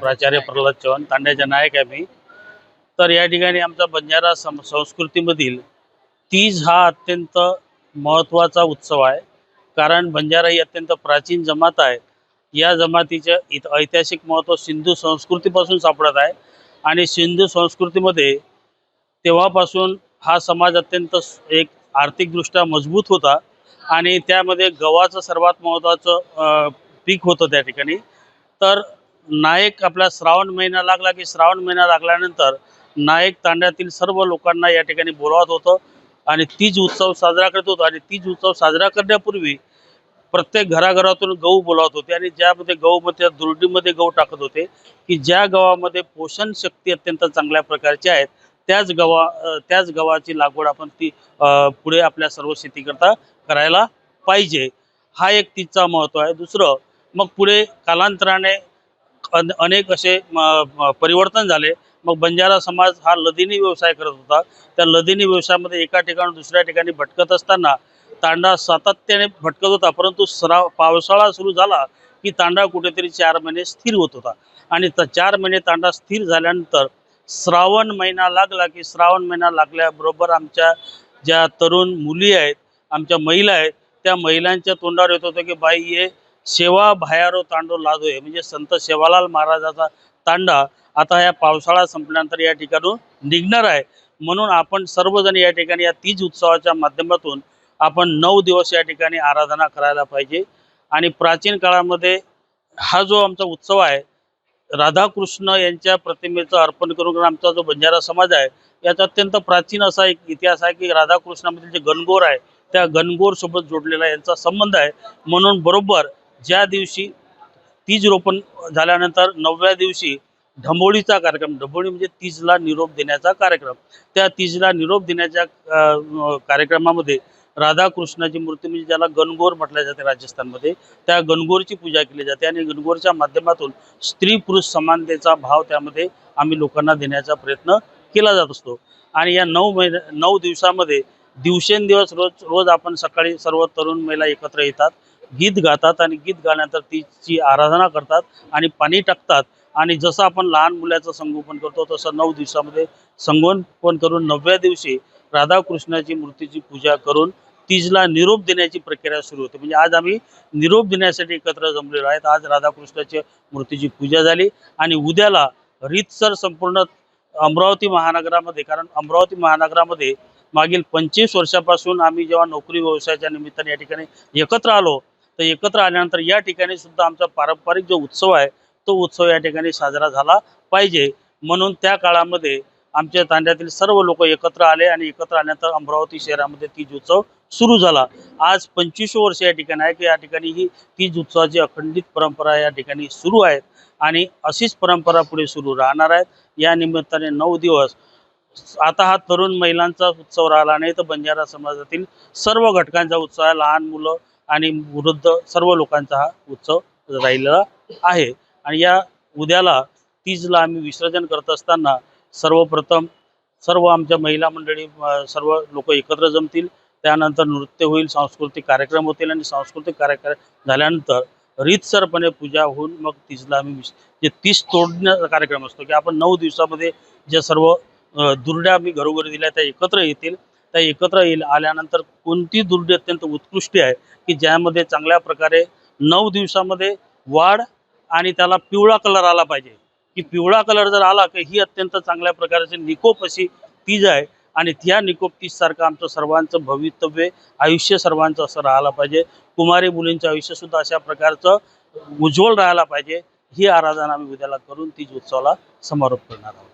प्राचार्य प्रल्हाद चव्हाण तांड्याचा नायक आहे मी. तर या ठिकाणी आमचा बंजारा सम संस्कृतीमधील तीज हा अत्यंत महत्त्वाचा उत्सव आहे. कारण बंजारा ही अत्यंत प्राचीन जमात आहे. या जमातीचं इत ऐतिहासिक महत्त्व सिंधू संस्कृतीपासून सापडत आहे. आणि सिंधू संस्कृतीमध्ये तेव्हापासून हा समाज अत्यंत एक आर्थिकदृष्ट्या मजबूत होता. आणि त्यामध्ये गव्हाचं सर्वात महत्त्वाचं पीक होतं त्या ठिकाणी. तर नायक आपला श्रावण महिना लागला की श्रावण महिना लागल्यानंतर नायक तांड्यातील सर्व लोकांना या ठिकाणी बोलावत होतं. आणि तीज उत्सव साजरा करत होतो. आणि तीज उत्सव साजरा करण्यापूर्वी प्रत्येक घराघरातून गहू बोलावत होते. आणि ज्यामध्ये गहूमध्ये दुर्डीमध्ये गहू टाकत होते की ज्या गव्हामध्ये पोषण शक्ती अत्यंत चांगल्या प्रकारची आहेत त्याच गव्हा त्याच गव्हाची लागवड आपण ती पुढे आपल्या सर्व शेतीकरता करायला पाहिजे. हा एक तिचा महत्त्व आहे. दुसरं मग पुढे कालांतराने अन- अनेक असे परिवर्तन झाले. मग बंजारा समाज हा लदिनी व्यवसाय करत होता. त्या लदिनी व्यवसायामध्ये एका ठिकाणी दुसऱ्या ठिकाणी भटकत असताना तांडा सातत्याने भटकत होता. परंतु सराव पावसाळा सुरू झाला की तांडा कुठेतरी चार महिने स्थिर होत होता. आणि त चार महिने तांडा स्थिर झाल्यानंतर श्रावण महिना लागला की श्रावण महिना लागल्याबरोबर आमच्या ज्या तरुण मुली आहेत आमच्या महिला आहेत त्या महिलांच्या तोंडावर येत होतं की बाई ये सेवा भायारो तांडो लादोय. म्हणजे संत सेवालाल महाराजाचा तांडा आता या पावसाळा संपल्यानंतर या ठिकाणून निघणार आहे. म्हणून आपण सर्वजण या ठिकाणी या तीज उत्सवाच्या माध्यमातून आपण नऊ दिवस या ठिकाणी आराधना करायला पाहिजे. आणि प्राचीन काळामध्ये हा जो आमचा उत्सव आहे राधाकृष्ण यांच्या प्रतिमेचं अर्पण करून आमचा जो बंजारा समाज आहे याचा अत्यंत प्राचीन असा एक इतिहास आहे की राधाकृष्णामधील जे गणगोर आहे त्या गणगोरसोबत जोडलेला यांचा संबंध आहे. म्हणून बरोबर ज्या दिवशी तीज रोपण झाल्यानंतर नवव्या दिवशी ढंबोळीचा कार्यक्रम ढंबोळी म्हणजे तीजला निरोप देण्याचा कार्यक्रम. त्या तीजला निरोप देण्याच्या कार्यक्रमामध्ये राधाकृष्णाची मूर्ती म्हणजे ज्याला गणगोर म्हटल्या जाते राजस्थानमध्ये त्या गणगोरची पूजा केली जाते आणि गणगोरच्या माध्यमातून स्त्री पुरुष समानतेचा भाव त्यामध्ये आम्ही लोकांना देण्याचा प्रयत्न केला जात असतो. आणि या नऊ महिन्या नऊ दिवसामध्ये दिवसेंदिवस रोज रोज आपण सकाळी सर्व तरुण महिला एकत्र येतात. गीत गातात आणि गीत गाण्यानंतर तिची आराधना करतात आणि पाणी टाकतात. आणि जसं आपण लहान मुलाचं संगोपन करतो तसं नऊ दिवसामध्ये संगोपन करून नवव्या दिवशी राधाकृष्णाची मूर्तीची पूजा करून तीजला निरोप देण्याची प्रक्रिया सुरू होते. म्हणजे आज आम्ही निरोप देण्यासाठी एकत्र जमलेलो आहेत. आज राधाकृष्णाच्या मूर्तीची पूजा झाली आणि उद्याला रीतसर संपूर्ण अमरावती महानगरामध्ये कारण अमरावती महानगरामध्ये मागील पंचवीस वर्षापासून आम्ही जेव्हा नोकरी व्यवसायाच्या निमित्ताने या ठिकाणी एकत्र आलो तर एकत्र आल्यानंतर या ठिकाणी सुद्धा आमचा पारंपरिक जो उत्सव आहे तो उत्सव या ठिकाणी साजरा झाला पाहिजे. म्हणून त्या काळामध्ये आमच्या तांड्यातील सर्व लोक एकत्र आले आणि एकत्र आल्यानंतर अमरावती शहरामध्ये तीज उत्सव सुरू झाला. आज पंचवीस वर्ष या ठिकाणी आहे की या ठिकाणी ही तीज उत्सवाची अखंडित परंपरा या ठिकाणी सुरू आहेत आणि अशीच परंपरा पुढे सुरू राहणार आहेत या निमित्ताने नऊ दिवस आता हा तरुण महिलांचा उत्सव राहिला नाही तर बंजारा समाजातील सर्व घटकांचा उत्सव आहे. लहान मुलं आणि वृद्ध सर्व लोकांचा हा उत्सव राहिलेला आहे. आणि या उद्याला तीजला आम्ही विसर्जन करत असताना सर्वप्रथम सर्व आमच्या महिला मंडळी सर्व लोक एकत्र जमतील. त्यानंतर नृत्य होईल सांस्कृतिक कार्यक्रम होतील आणि सांस्कृतिक कार्यक्रम झाल्यानंतर रीतसरपणे पूजा होऊन मग तीजला आम्ही विस- जे तीस तोडण्याचा कार्यक्रम असतो की आपण नऊ दिवसामध्ये ज्या सर्व दुर्ड्या आम्ही घरोघरी दिल्या त्या एकत्र येतील. त्या एकत्र येईल आल्यानंतर कोणती दुर्डी अत्यंत उत्कृष्ट आहे की ज्यामध्ये चांगल्या प्रकारे नऊ दिवसामध्ये वाढ आणि त्याला पिवळा कलर आला पाहिजे? की पिवळा कलर जर आला की ही अत्यंत चांगल्या प्रकारची निकोप अशी तीज आहे आणि त्या निकोप तीजसारखं आमचं सर्वांचं भवितव्य आयुष्य सर्वांचं असं राहायला पाहिजे. कुमारी मुलींचं आयुष्यसुद्धा अशा प्रकारचं उज्ज्वल राहायला पाहिजे. ही आराधना आम्ही उद्याला करून तीज उत्सवाला समारोप करणार आहोत.